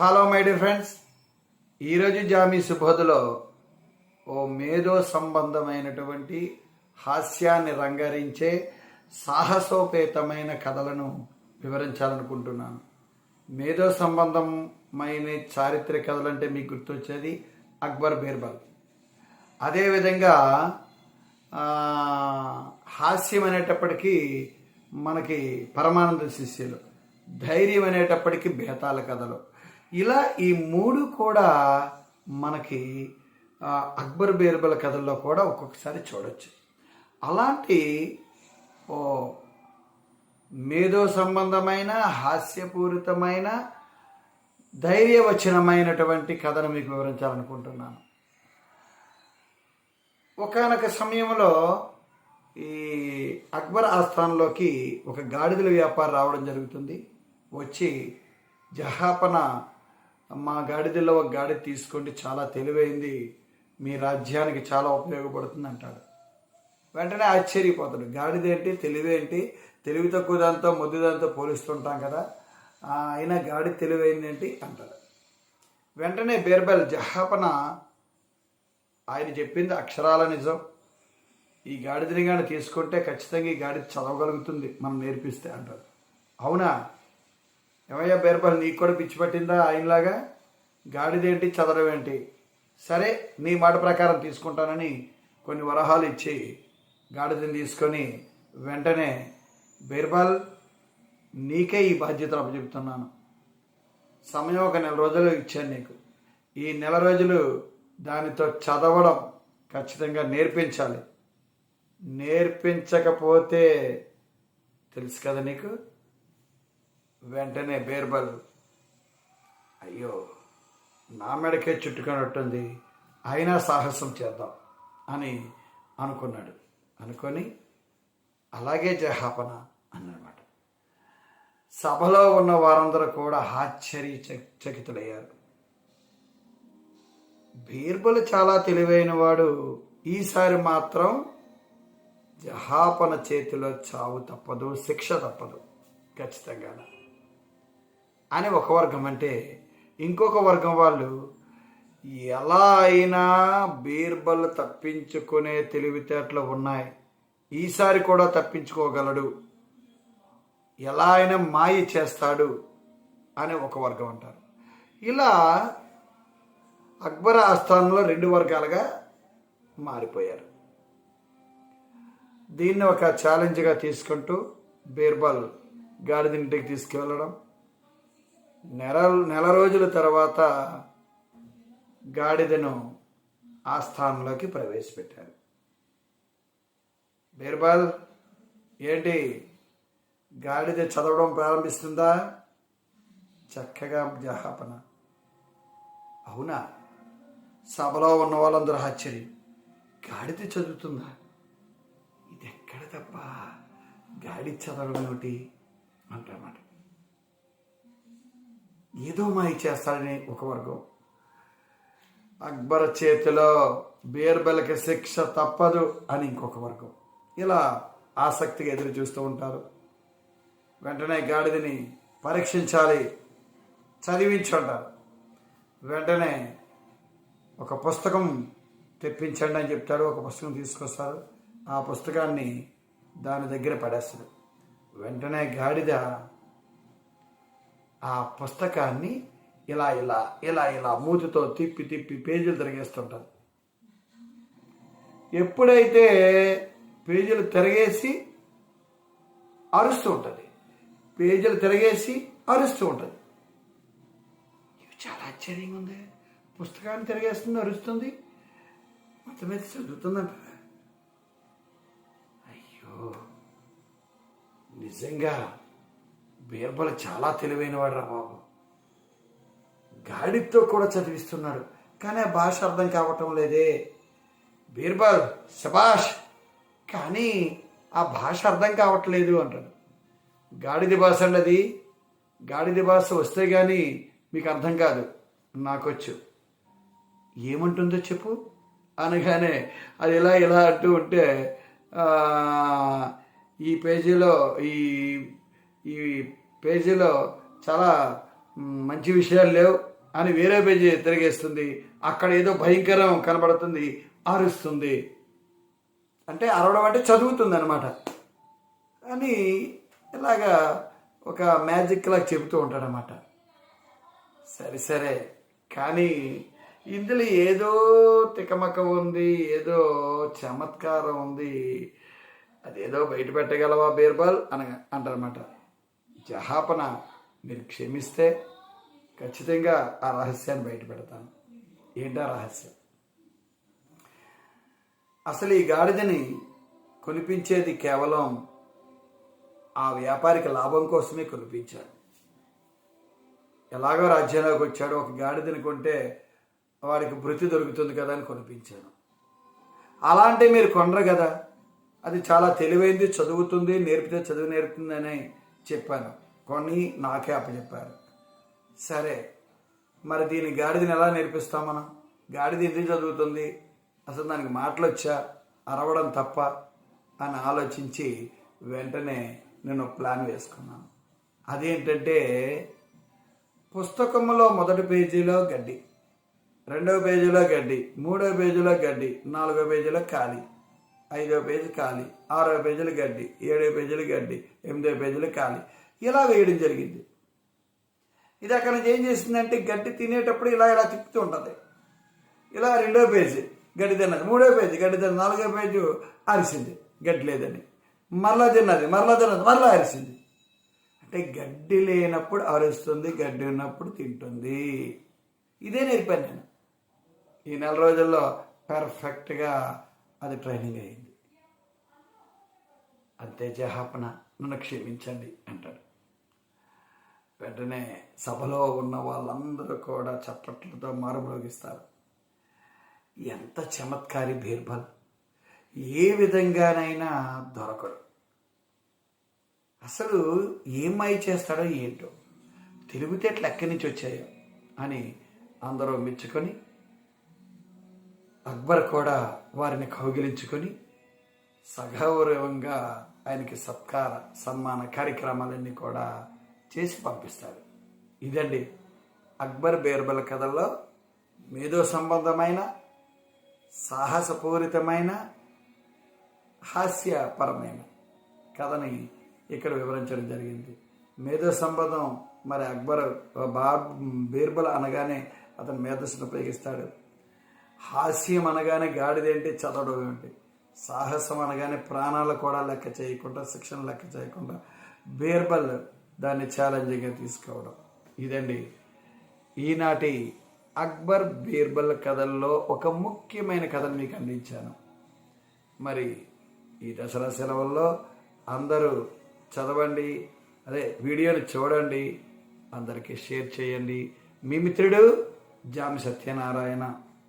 Hello my dear friends ఈరోజు జామీ సుబోధలో ఓ మేధో సంబంధమైనటువంటి హాస్యాన్ని రంగరించే సాహసోపేతమైన కథలను వివరించాలనుకుంటున్నాను. మేధో సంబంధమైన చారిత్రక కథలు అంటే మీకు గుర్తొచ్చేది అక్బర్ బీర్బల్. అదేవిధంగా హాస్యం అనేటప్పటికీ మనకి పరమానంద శిష్యులు ధైర్యం అనేటప్పటికీ బేతాల కథలు. ఇలా ఈ మూడు కూడా మనకి అక్బర్ బీర్బల్ కథల్లో కూడా ఒక్కొక్కసారి చూడొచ్చు. అలాంటి ఓ మేధో సంబంధమైన హాస్యపూరితమైన ధైర్యవచనమైనటువంటి కథను మీకు వివరించాలనుకుంటున్నాను. ఒకనొక సమయంలో ఈ అక్బర్ ఆస్థానంలోకి ఒక గాడిదల వ్యాపారం రావడం జరుగుతుంది. వచ్చి జహాపన మా గాడిదల్లో ఒక గాడి తీసుకోండి చాలా తెలివైంది. మీ రాజ్యానికి చాలా ఉపయోగపడుతుంది అంటాడు. వెంటనే ఆశ్చర్యపోతాడు. గాడిదేంటి తెలివేంటి తెలివి తక్కువ దాంతో మొద్దు దాంతో పోలిస్తుంటాం కదా. అయినా గాడి తెలివైంది ఏంటి? అంటాడు. వెంటనే బీర్బల్ జహాపన ఆయన చెప్పింది అక్షరాల నిజం. ఈ గాడిదని కానీ తీసుకుంటే ఖచ్చితంగా ఈ గాడి చదవగలుగుతుంది. మనం నేర్పిస్తే అంటారు అవునా? ఏమయ్యా బీర్బల్ నీకు కూడా పిచ్చి పట్టిందా ఆయనలాగా? గాడిదేంటి చదరవేంటి ఏంటి సరే నీ మాట ప్రకారం తీసుకుంటానని కొన్ని వరహాలు ఇచ్చి గాడిదని తీసుకొని వెంటనే బీర్బల్ నీకే ఈ బాధ్యతలు అప్పచెప్తున్నాను సమయం ఒక నెల రోజులు ఇచ్చాను నీకు. ఈ నెల రోజులు దానితో చదవడం ఖచ్చితంగా నేర్పించాలి. నేర్పించకపోతే తెలుసు కదా నీకు? వెంటనే బీర్బల్ అయ్యో నా మెడకే చుట్టుకున్నట్టుంది అయినా సాహసం చేద్దాం అని అనుకున్నాడు. అనుకొని అలాగే జహాపన అన్నమాట. సభలో ఉన్న వారందరూ కూడా ఆశ్చర్య చకితులయ్యారు. బీర్బల్ చాలా తెలివైన వాడు. ఈసారి మాత్రం జహాపన చేతిలో చావు తప్పదు శిక్ష తప్పదు. ఖచ్చితంగా అని ఒక వర్గం అంటే ఇంకొక వర్గం వాళ్ళు ఎలా అయినా బీర్బల్ తప్పించుకునే తెలివితేటలు ఉన్నాయి. ఈసారి కూడా తప్పించుకోగలడు. ఎలా అయినా మాయ చేస్తాడు అని ఒక వర్గం అంటారు. ఇలా అక్బర్ ఆస్థానంలో రెండు వర్గాలుగా మారిపోయారు. దీన్ని ఒక ఛాలెంజ్గా తీసుకుంటూ బీర్బల్ గాడిదింటికి తీసుకువెళ్ళడం నెల నెల రోజుల తర్వాత గాడిదను ఆస్థానంలోకి ప్రవేశపెట్టారు. బీర్బల్ ఏంటి? గాడిద చదవడం ప్రారంభిస్తుందా? చక్కగా జహాపన అవునా? సభలో ఉన్న వాళ్ళందరూ ఆశ్చర్యం. గాడిద చదువుతుందా? ఇది ఎక్కడ తప్ప? గాడి చదవడం ఏమిటి? అంటారన్నమాట. ఏదో మాయ చేస్తాడని ఒక వర్గం. అక్బర్ చేతిలో బీర్బల్కి శిక్ష తప్పదు అని ఇంకొక వర్గం. ఇలా ఆసక్తిగా ఎదురు చూస్తూ ఉంటారు. వెంటనే గాడిదని పరీక్షించాలి చదివించుంటారు. వెంటనే ఒక పుస్తకం తెప్పించండి అని చెప్తాడు. ఒక పుస్తకం తీసుకొస్తారు. ఆ పుస్తకాన్ని దాని దగ్గర పడేస్తాడు వెంటనే గాడిద ఆ పుస్తకాన్ని ఇలా ఇలా ఇలా ఇలా మూతితో తిప్పి తిప్పి పేజీలు తిరిగేస్తుంటాను ఎప్పుడైతే పేజీలు తిరగేసి అరుస్తూ ఉంటుంది. పేజీలు తిరగేసి అరుస్తూ ఉంటుంది. ఇది చాలా ఆశ్చర్యంగా ఉంది. పుస్తకాన్ని తిరగేస్తుంది అరుస్తుంది. మొత్తం మీద చదువుతుందంట అయ్యో నిజంగా బీర్బల్ చాలా తెలివైనవాడు రా బాబు. గాడితో కూడా చదివిస్తున్నాడు కానీ ఆ భాష అర్థం కావటం లేదే. బీర్బల్ శబాష్ కానీ ఆ భాష అర్థం కావట్లేదు అంటాడు. గాడిద భాష అండి అది గాడిద భాష వస్తే కానీ మీకు అర్థం కాదు నాకొచ్చు. ఏమంటుందో చెప్పు. అనగానే అది ఇలా ఇలా అంటూ ఉంటే ఈ పేజీలో ఈ ఈ పేజీలో చాలా మంచి విషయాలు లేవు అని వేరే పేజీ తిరిగేస్తుంది. అక్కడ ఏదో భయంకరం కనబడుతుంది అరుస్తుంది. అంటే అరవడం అంటే చదువుతుంది అనమాట అని ఇలాగా ఒక మ్యాజిక్ లాగా చెబుతూ ఉంటాడనమాట సరే సరే. కానీ ఇందులో ఏదో తికమక ఉంది ఏదో చమత్కారం ఉంది. అదేదో బయట పెట్టగలవా బీర్బల్? అనగా అంటారన్నమాట. జహాపన మీరు క్షమిస్తే ఖచ్చితంగా ఆ రహస్యాన్ని బయటపెడతాను. ఏంటా రహస్యం? అసలు ఈ గాడిదని కొనిపించేది కేవలం ఆ వ్యాపారికి లాభం కోసమే కొనిపించాడు ఎలాగో రాజ్యంలోకి వచ్చాడు ఒక గాడిదని కొంటే వాడికి భృతి దొరుకుతుంది కదా అని కొనిపించాను అలాంటి మీరు కొనరు కదా. అది చాలా తెలివైంది చదువుతుంది నేర్పితే చదువు నేర్పుతుంది చెప్పాను. కొని నాకే అప్పచెప్పారు సరే మరి దీని గాడిదని ఎలా నేర్పిస్తాం మనం? గాడిద ఎందుకు చదువుతుంది? అసలు దానికి మాటలు వచ్చా అరవడం తప్ప? అని ఆలోచించి వెంటనే నేను ప్లాన్ వేసుకున్నాను. అదేంటంటే పుస్తకంలో మొదటి పేజీలో గడ్డి రెండవ పేజీలో గడ్డి మూడవ పేజీలో గడ్డి నాలుగో పేజీలో ఖాళీ. ఐదో పేజీ ఖాళీ ఆరో పేజీలు గడ్డి ఏడో పేజీలు గడ్డి ఎనిమిదో పేజీలు ఖాళీ. ఇలా వేయడం జరిగింది. ఇది అక్కడ నుంచి ఏం చేసిందంటే గడ్డి తినేటప్పుడు ఇలా ఇలా తిప్పుతూ ఉంటుంది. ఇలా రెండో పేజీ గడ్డి తిన్నది. మూడో పేజీ గడ్డి తిన్నది. నాలుగో పేజీ అరిసింది గడ్డి లేదని. మరలా తిన్నది మరలా తిన్నది మరలా అరిసింది. అంటే గడ్డి లేనప్పుడు అరుస్తుంది గడ్డి ఉన్నప్పుడు తింటుంది. ఇదే నేర్పాను నేను. ఈ నెల రోజుల్లో పర్ఫెక్ట్గా అది ట్రైనింగ్ అయింది అంతే జహాపన నన్ను క్షమించండి అంటాడు. వెంటనే సభలో ఉన్న వాళ్ళందరూ కూడా చప్పట్లతో మారుమోగిస్తారు ఎంత చమత్కారి బీర్బల్ ఏ విధంగానైనా దొరకడు. అసలు ఏమై చేస్తాడో ఏంటో. తెలివితేటలు ఎక్కడి నుంచి వచ్చాయో అని అందరూ మెచ్చుకొని అక్బర్ కూడా వారిని కౌగిలించుకొని సగౌరవంగా ఆయనకి సత్కార సన్మాన కార్యక్రమాలన్నీ కూడా చేసి పంపిస్తారు. ఇదండి అక్బర్ బీర్బల్ కథల్లో మేధో సంబంధమైన సాహసపూరితమైన హాస్యపరమైన కథని ఇక్కడ వివరించడం జరిగింది. మేధో సంబంధం మరి అక్బర్ బాబ్ బీర్బల్ అనగానే అతను మేధస్సును ఉపయోగిస్తాడు. హాస్యం అనగానే గాడిదేంటి చదవడం ఏంటి సాహసం అనగానే ప్రాణాలు కూడా లెక్క చేయకుండా శిక్షణ లెక్క చేయకుండా బీర్బల్ దాన్ని ఛాలెంజింగ్గా తీసుకోవడం. ఇదండి. ఈనాటి అక్బర్ బీర్బల్ కథల్లో ఒక ముఖ్యమైన కథను మీకు అందించాను. మరి ఈ దసరా సెలవుల్లో అందరూ చదవండి అదే వీడియోని చూడండి అందరికీ షేర్ చేయండి. మీ మిత్రుడు జామి సత్యనారాయణ.